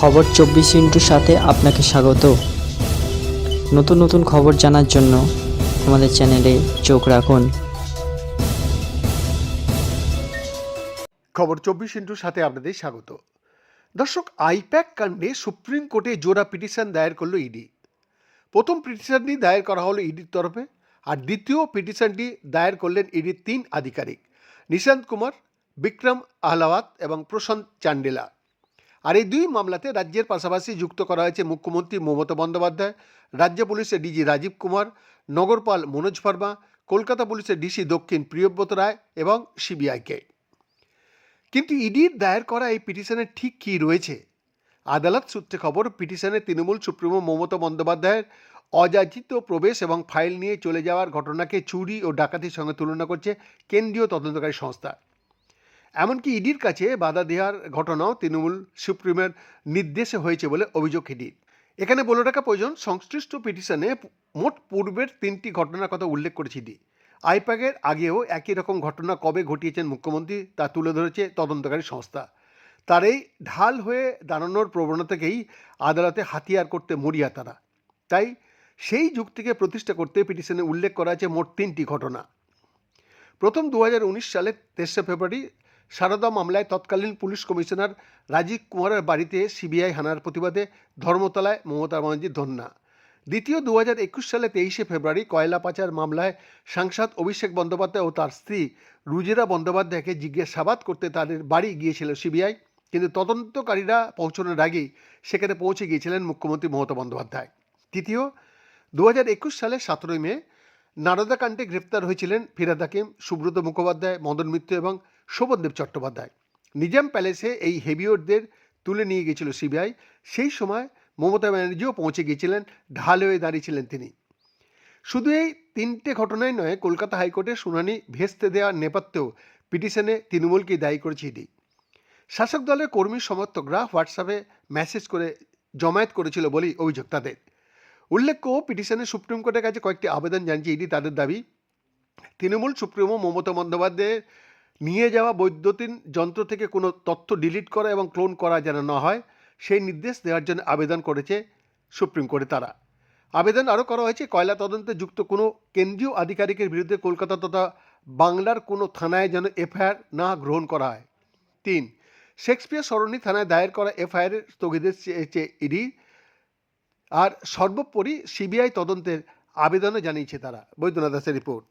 খবর চব্বিশ ইন্টুর সাথে আপনাকে স্বাগত। নতুন নতুন খবর জানার জন্য আমাদের চ্যানেলে চোখ রাখুন। খবর চব্বিশ ইন্টুর সাথে আপনাদের স্বাগত। দর্শক, আইপ্যাক কাণ্ডে সুপ্রিম কোর্টে জোড়া পিটিশন দায়ের করল ইডি। প্রথম পিটিশনটি দায়ের করা হলো ইডির তরফে, আর দ্বিতীয় পিটিশনটি দায়ের করলেন ইডির তিন আধিকারিক, নিশান্ত কুমার, বিক্রম আহলাওয়াত এবং প্রশান্ত চান্ডেলা। আর এই দুই মামলাতে রাজ্যের পাশাপাশি যুক্ত করা হয়েছে মুখ্যমন্ত্রী মমতা বন্দ্যোপাধ্যায়, রাজ্য পুলিশের ডিজি রাজীব কুমার, নগরপাল মনোজ ভার্মা, কলকাতা পুলিশের ডিসি দক্ষিণ প্রিয়ব্রত রায় এবং সিবিআইকে। কিন্তু ইডির দায়ের করা এই পিটিশনে ঠিক কী রয়েছে? আদালত সূত্রে খবর, পিটিশনে তৃণমূল সুপ্রিমো মমতা বন্দ্যোপাধ্যায়ের অযাচিত প্রবেশ এবং ফাইল নিয়ে চলে যাওয়ার ঘটনাকে চুরি ও ডাকাতির সঙ্গে তুলনা করছে কেন্দ্রীয় তদন্তকারী সংস্থা। এমনকি ইডির কাছে বাধা দেওয়ার ঘটনাও তৃণমূল সুপ্রিমের নির্দেশে হয়েছে বলে অভিযোগ ইডির। এখানে বলে রাখা প্রয়োজন, সংশ্লিষ্ট পিটিশনে মোট পূর্বের তিনটি ঘটনার কথা উল্লেখ করেছে ইডি। আইপ্যাকের আগেও একই রকম ঘটনা কবে ঘটিয়েছেন মুখ্যমন্ত্রী তা তুলে ধরেছে তদন্তকারী সংস্থা। তার এই ঢাল হয়ে দাঁড়ানোর প্রবণতাকেই আদালতে হাতিয়ার করতে মরিয়া তারা। তাই সেই যুক্তিকে প্রতিষ্ঠা করতে পিটিশনে উল্লেখ করা আছে মোট তিনটি ঘটনা। প্রথম দু হাজার উনিশ সালে তেসরা ফেব্রুয়ারি সারদা মামলায় তৎকালীন পুলিশ কমিশনার রাজীব কুমারের বাড়িতে সিবিআই হানার প্রতিবাদে ধর্মতলায় মমতা ব্যানার্জির ধন্যা দ্বিতীয় দু হাজার একুশ সালে তেইশে ফেব্রুয়ারি কয়লা পাচার মামলায় সাংসদ অভিষেক বন্দ্যোপাধ্যায় ও তার স্ত্রী রুজিরা বন্দ্যোপাধ্যায়কে জিজ্ঞাসাবাদ করতে তাদের বাড়ি গিয়েছিল সিবিআই, কিন্তু তদন্তকারীরা পৌঁছানোর আগেই সেখানে পৌঁছে গিয়েছিলেন মুখ্যমন্ত্রী মমতা বন্দ্যোপাধ্যায়। তৃতীয় দু হাজার একুশ সালে সতেরোই মে, নারদাকাণ্ডে গ্রেপ্তার হয়েছিলেন ফিরাদ হাকিম, সুব্রত মুখোপাধ্যায়, মদন মিত্র এবং শোভনদেব চট্টোপাধ্যায়। নিজাম প্যালেসে এই হেভিওরদের তুলে নিয়ে গেছিল সিবিআই। সেই সময় মমতা ব্যানার্জিও পৌঁছে গিয়েছিলেন, ঢাল হয়ে দাঁড়িয়েছিলেন তিনি। শুধু এই তিনটে ঘটনাই নয়, কলকাতা হাইকোর্টে শুনানি ভেস্তে দেওয়ার নেপথ্যেও পিটিশনে তৃণমূলকে দায়ী করেছে ইডি। শাসক দলের কর্মী সমর্থকরা হোয়াটসঅ্যাপে মেসেজ করে জমায়েত করেছিল বলেই অভিযোগ তাদের। উল্লেখ্য, পিটিশনে সুপ্রিম কোর্টের কাছে কয়েকটি আবেদন জানিয়েছে ইডি তাদের দাবি, তৃণমূল সুপ্রিমো মমতা বন্দ্যোপাধ্যায়ের নিয়ে যাওয়া বৈদ্যুতিন যন্ত্র থেকে কোনো তথ্য ডিলিট করা এবং ক্লোন করা যেন না হয়, সেই নির্দেশ দেওয়ার জন্য আবেদন করেছে সুপ্রিম কোর্টে তারা। আবেদন আরও করা হয়েছে, কয়লা তদন্তে যুক্ত কোনো কেন্দ্রীয় আধিকারিকের বিরুদ্ধে কলকাতা তথা বাংলার কোনো থানায় যেন এফআইআর না গ্রহণ করা হয়। তিন, শেক্সপিয়ার সরণি থানায় দায়ের করা এফআইআরের স্থগিতের চেয়েছে ইডি আর সর্বোপরি সিবিআই তদন্তের আবেদনও জানিয়েছে তারা। বৈদ্যনাথ দাসের রিপোর্ট।